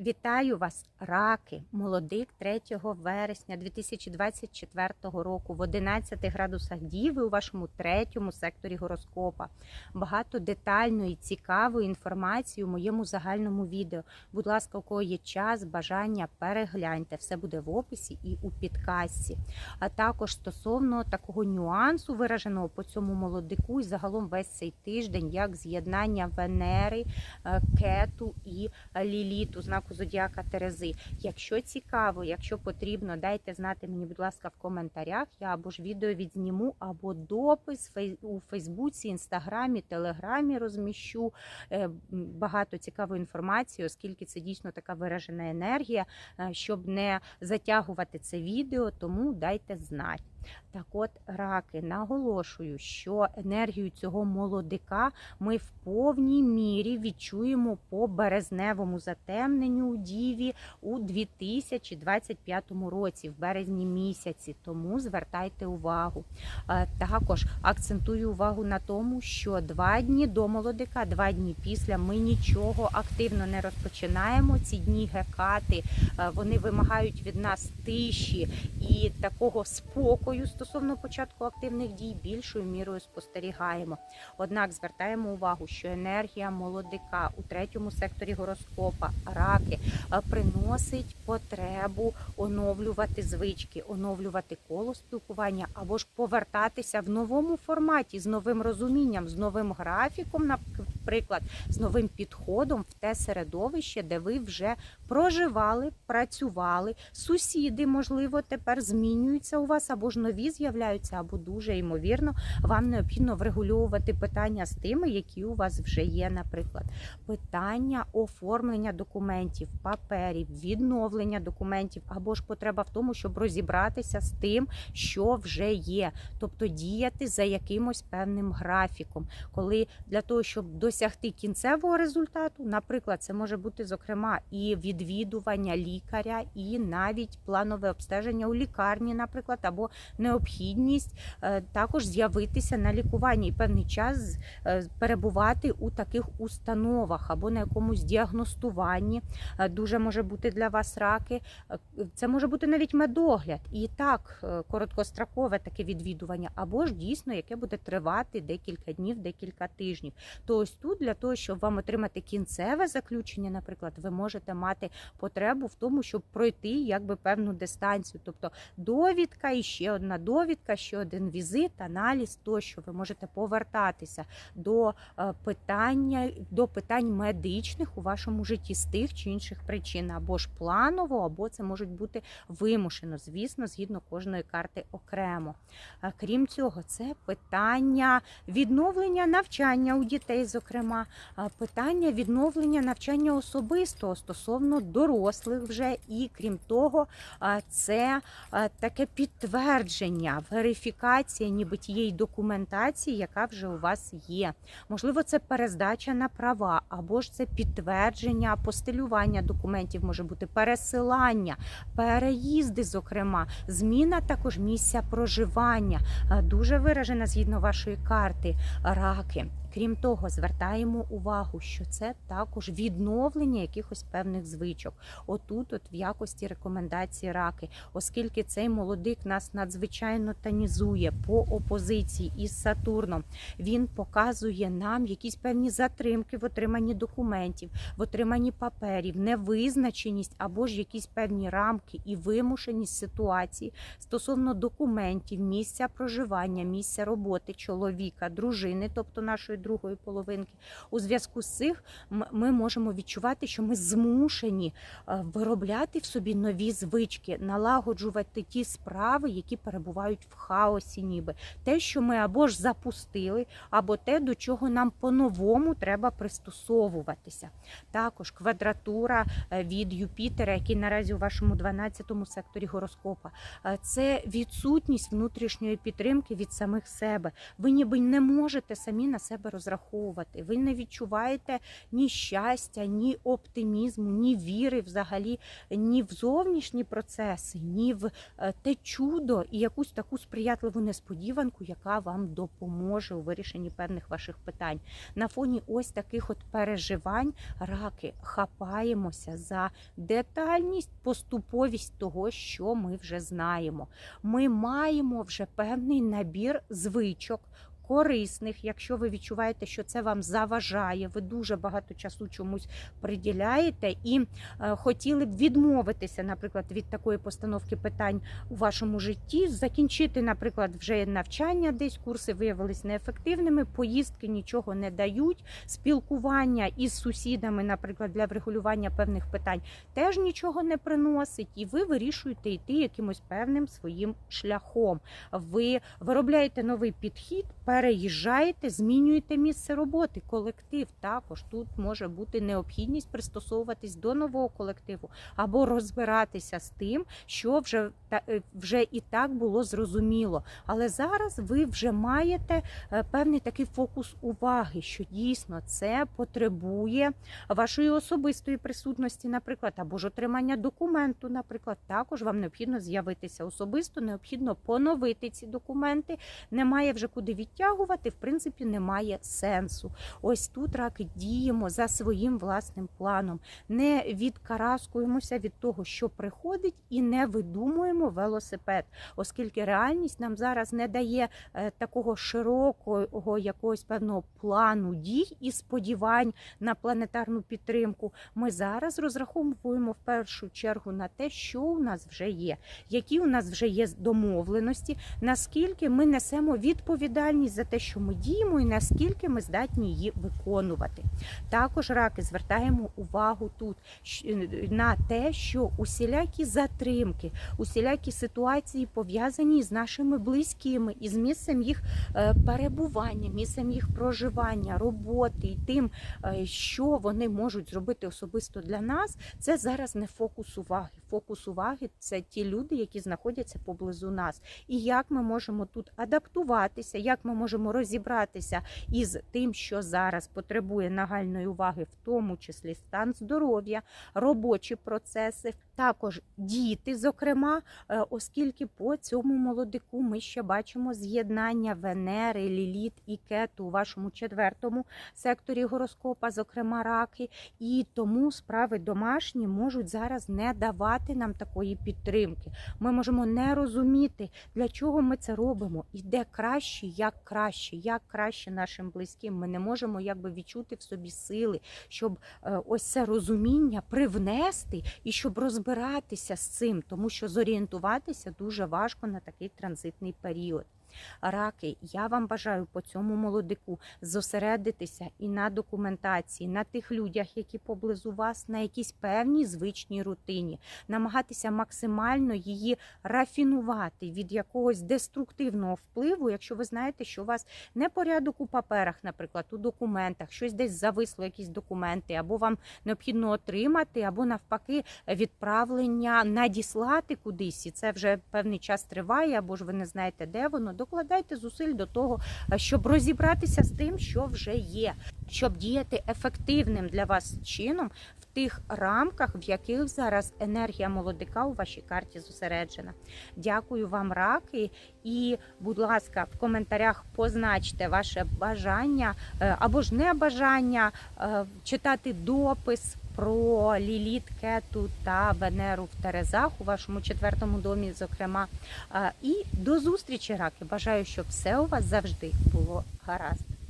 Вітаю вас, раки, молодик 3 вересня 2024 року в 11 градусах Діви у вашому третьому секторі гороскопа. Багато детальної, цікавої інформації у моєму загальному відео. Будь ласка, у кого є час, бажання, перегляньте. Все буде в описі і у підкасті. А також стосовно такого нюансу, вираженого по цьому молодику, і загалом весь цей тиждень, як з'єднання Венери, е, Кету і Ліліту, знаку Зодіака Терези. Якщо цікаво, якщо потрібно, дайте знати мені, будь ласка, в коментарях. Я або ж відео відзніму, або допис у Фейсбуці, Інстаграмі, Телеграмі розміщу Е, багато цікавої інформації, оскільки це дійсно така виражена енергія, е, щоб не затягувати це відео, тому дайте знати. Так от, раки, наголошую, що енергію цього молодика ми в повній мірі відчуємо по березневому затемненню у Діві у 2025 році, в березні місяці. Тому звертайте увагу. Е, Також акцентую увагу на тому, що два дні до молодика, два дні після ми нічого активно не розпочинаємо. Ці дні гекати е, вони вимагають від нас тиші і такого спокою стосовно початку активних дій більшою мірою спостерігаємо. Однак звертаємо увагу, що енергія молодика у третьому секторі гороскопа раки е, приносить потребу оновлювати звички, оновлювати коло спілкування або ж повертатися в новому форматі з новим розумінням, з новим графіком, наприклад, з новим підходом в те середовище, де ви вже проживали, працювали. Сусіди, можливо, тепер змінюються у вас або ж нові з'являються, або дуже ймовірно, вам необхідно врегульовувати питання з тими, які у вас вже є, наприклад, питання оформлення документів, паперів, відновлення документів, або ж потреба в тому, щоб розібратися з тим, що вже є, тобто діяти за якимось певним графіком, коли для того, щоб досягти кінцевого результату, наприклад, це може бути зокрема і відвідування лікаря, і навіть планове обстеження у лікарні, наприклад, або необхідність е, також з'явитися на лікуванні і певний час е, перебувати у таких установах або на якомусь діагностуванні. Е, Дуже може бути для вас раки. Це може бути навіть медогляд, і так короткострокове таке відвідування, або ж дійсно яке буде тривати декілька днів, декілька тижнів. То ось тут для того, щоб вам отримати кінцеве заключення, наприклад, ви можете мати потребу в тому, щоб пройти якби певну дистанцію, тобто довідка і ще одна довідка, ще один візит, аналіз, тощо. Ви можете повертатися до е, питання до питань медичних у вашому житті з тих чи інших причин, або ж планово, або це можуть бути вимушено, звісно, згідно кожної карти окремо. Крім цього, це питання відновлення навчання у дітей, зокрема, питання відновлення навчання особистого стосовно дорослих вже, і крім того, це таке підтвердження, верифікація ніби тієї документації, яка вже у вас є. Можливо, це перездача на права, або ж це підтвердження, постелювання документів, може бути пересилання, переїзди, зокрема, зміна також місця проживання, Е, дуже виражена згідно вашої карти раки. Крім того, звертаємо увагу, що це також відновлення якихось певних звичок. Отут, от в якості рекомендації раки, оскільки цей молодик нас надзвичайно танізує по опозиції із Сатурном. Він показує нам якісь певні затримки в отриманні документів, в отриманні паперів, невизначеність або ж якісь певні рамки і вимушеність ситуації стосовно документів, місця проживання, місця роботи чоловіка, дружини, тобто нашої другої половинки. У зв'язку з цих ми можемо відчувати, що ми змушені е, виробляти в собі нові звички, налагоджувати ті справи, які перебувають в хаосі, ніби те, що ми або ж запустили, або те, до чого нам по-новому треба пристосовуватися. Також квадратура е, від Юпітера, який наразі у вашому 12-му секторі гороскопа, Е, це відсутність внутрішньої підтримки від самих себе. Ви ніби не можете самі на себе розраховувати. Ви не відчуваєте ні щастя, ні оптимізму, ні віри взагалі, ні в зовнішні процеси, ні в е, те чудо і якусь таку сприятливу несподіванку, яка вам допоможе у вирішенні певних ваших питань. На фоні ось таких от переживань раки хапаємося за детальність, поступовість того, що ми вже знаємо. Ми маємо вже певний набір звичок. Корисних, якщо ви відчуваєте, що це вам заважає, ви дуже багато часу чомусь приділяєте і е, хотіли б відмовитися, наприклад, від такої постановки питань у вашому житті, закінчити, наприклад, вже навчання, десь курси виявилися неефективними, поїздки нічого не дають, спілкування із сусідами, наприклад, для врегулювання певних питань, теж нічого не приносить, і ви вирішуєте йти якимось певним своїм шляхом. Ви виробляєте новий підхід, переїжджаєте, змінюєте місце роботи. Колектив також тут може бути необхідність пристосовуватись до нового колективу або розбиратися з тим, що вже е, вже і так було зрозуміло. Але зараз ви вже маєте е, певний такий фокус уваги, що дійсно це потребує вашої особистої присутності, наприклад, або ж отримання документу, наприклад, також вам необхідно з'явитися особисто, необхідно поновити ці документи. Немає вже куди відтягувати, в принципі, немає сенсу. Ось тут раки діємо за своїм власним планом, не відкараскуємося від того, що приходить, і не видумуємо велосипед, оскільки реальність нам зараз не дає е, такого широкого якогось певного плану дій і сподівань на планетарну підтримку. Ми зараз розраховуємо в першу чергу на те, що у нас вже є, які у нас вже є домовленості, наскільки ми несемо відповідальність за те, що ми діємо, і наскільки ми здатні її виконувати. Також раки звертаємо увагу тут на те, що усілякі затримки, усілякі ситуації пов'язані з нашими близькими і з місцем їх е, перебування, місцем їх проживання, роботи і тим, е, що вони можуть зробити особисто для нас, це зараз не фокус уваги. Фокус уваги це ті люди, які знаходяться поблизу нас. І як ми можемо тут адаптуватися, як ми можемо розібратися із тим, що зараз потребує нагальної уваги, в тому числі стан здоров'я, робочі процеси, також діти, зокрема, е, оскільки по цьому молодику ми ще бачимо з'єднання Венери, Ліліт і Кету у вашому четвертому секторі гороскопа, зокрема раки, і тому справи домашні можуть зараз не давати нам такої підтримки. Ми можемо не розуміти, для чого ми це робимо, і де краще, як краще, як краще нашим близьким. Ми не можемо якби відчути в собі сили, щоб е, ось це розуміння привнести і щоб розбиратися з цим, тому що зорієнтуватися дуже важко на такий транзитний період. Раки, я вам бажаю по цьому молодику зосередитися і на документації, на тих людях, які поблизу вас, на якійсь певній звичній рутині, намагатися максимально її рафінувати від якогось деструктивного впливу, якщо ви знаєте, що у вас не порядок у паперах, наприклад, у документах, щось десь зависло, якісь документи, або вам необхідно отримати, або навпаки відправлення надіслати кудись, і це вже певний час триває, або ж ви не знаєте, де воно. Докладайте зусиль до того, щоб розібратися з тим, що вже є, щоб діяти ефективним для вас чином в тих рамках, в яких зараз енергія молодика у вашій карті зосереджена. Дякую вам, раки, і, будь ласка, в коментарях позначте ваше бажання е, або ж не бажання е, читати допис. Про Ліліт, Кету та Венеру в Терезах у вашому четвертому домі, зокрема. Е, І до зустрічі, раки. Бажаю, щоб все у вас завжди було гаразд.